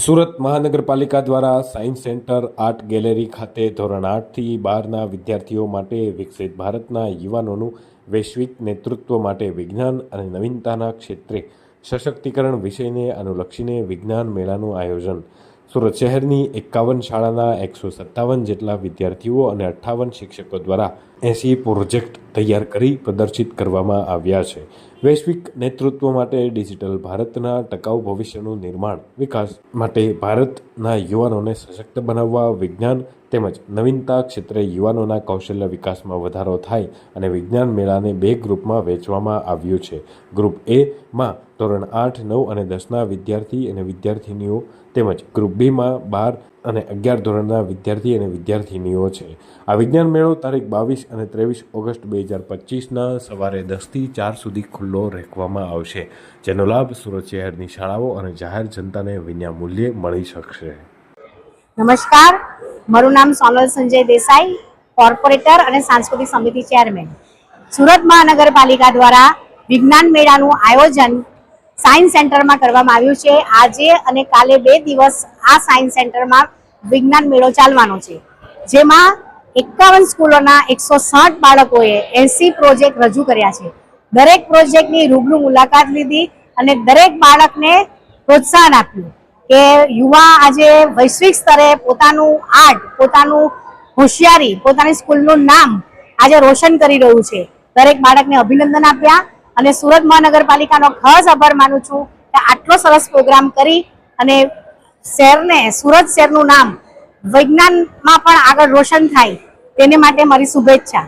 સુરત મહાનગરપાલિકા દ્વારા science centre art gallery ખાતે ધોરણ આઠથી બારના વિદ્યાર્થીઓ માટે વિકસિત ભારતના યુવાનોનું વૈશ્વિક નેતૃત્વ માટે વિજ્ઞાન અને નવીનતાના ક્ષેત્રે સશક્તિકરણ વિષયને અનુલક્ષીને વિજ્ઞાન મેળાનું આયોજન. સુરત શહેરની એકાવન શાળાના એકસો સત્તાવન જેટલા વિદ્યાર્થીઓ અને અઠ્ઠાવન શિક્ષકો દ્વારા એંસી પ્રોજેક્ટ તૈયાર કરી પ્રદર્શિત કરવામાં આવ્યા છે. વૈશ્વિક નેતૃત્વ માટે ડિજિટલ ભારતના ટકાઉ ભવિષ્યનું નિર્માણ, વિકાસ માટે ભારતના યુવાનોને સશક્ત બનાવવા, વિજ્ઞાન તેમજ નવીનતા ક્ષેત્રે યુવાનોના કૌશલ્ય વિકાસમાં વધારો થાય અને વિજ્ઞાન મેળાને બે ગ્રુપમાં વહેંચવામાં આવ્યું છે. ગ્રુપ એમાં ધોરણ આઠ, નવ અને દસના વિદ્યાર્થી અને વિદ્યાર્થિનીઓ તેમજ ગ્રુપ બીમાં બાર અને અગિયાર ધોરણના વિદ્યાર્થી અને વિદ્યાર્થિનીઓ છે. આ વિજ્ઞાન મેળો તારીખ બાવીસ અને ત્રેવીસ ઓગસ્ટ બે હજાર પચીસના સવારે દસથી ચાર સુધી ખુલ્લો રાખવામાં આવશે, જેનો લાભ સુરત શહેરની શાળાઓ અને જાહેર જનતાને વિના મૂલ્યે મળી શકશે. નમસ્કાર, મારું નામ સોનલ સંજય દેસાઈ, કોર્પોરેટર અને સાંસ્કૃતિક સમિતિ ચેરમેન. સુરત મહાનગરપાલિકા દ્વારા વિજ્ઞાન મેળાનું આયોજન સાયન્સ સેન્ટરમાં કરવામાં આવ્યું છે. આજે અને કાલે બે દિવસ આ સાયન્સ સેન્ટરમાં વિજ્ઞાન મેળો ચાલવાનો છે. જેમાં એકાવન સ્કૂલોના એકસો સાઠ બાળકોએ એસી પ્રોજેક્ટ રજૂ કર્યા છે. દરેક પ્રોજેક્ટની રૂબરૂ મુલાકાત લીધી અને દરેક બાળકને પ્રોત્સાહન આપ્યું કે યુવા આજે વૈશ્વિક સ્તરે પોતાનું આર્ટ, પોતાનું હોશિયારી, પોતાની સ્કૂલનું નામ આજે રોશન કરી રહ્યું છે. દરેક બાળકને અભિનંદન આપ્યા. અને સુરત મહાનગરપાલિકાનો ખાસ આભાર માનું છું કે આટલો સરસ પ્રોગ્રામ કરી અને શહેરને, સુરત શહેરનું નામ વિજ્ઞાનમાં પણ આગળ રોશન થાય, તેને માટે મારી શુભેચ્છા.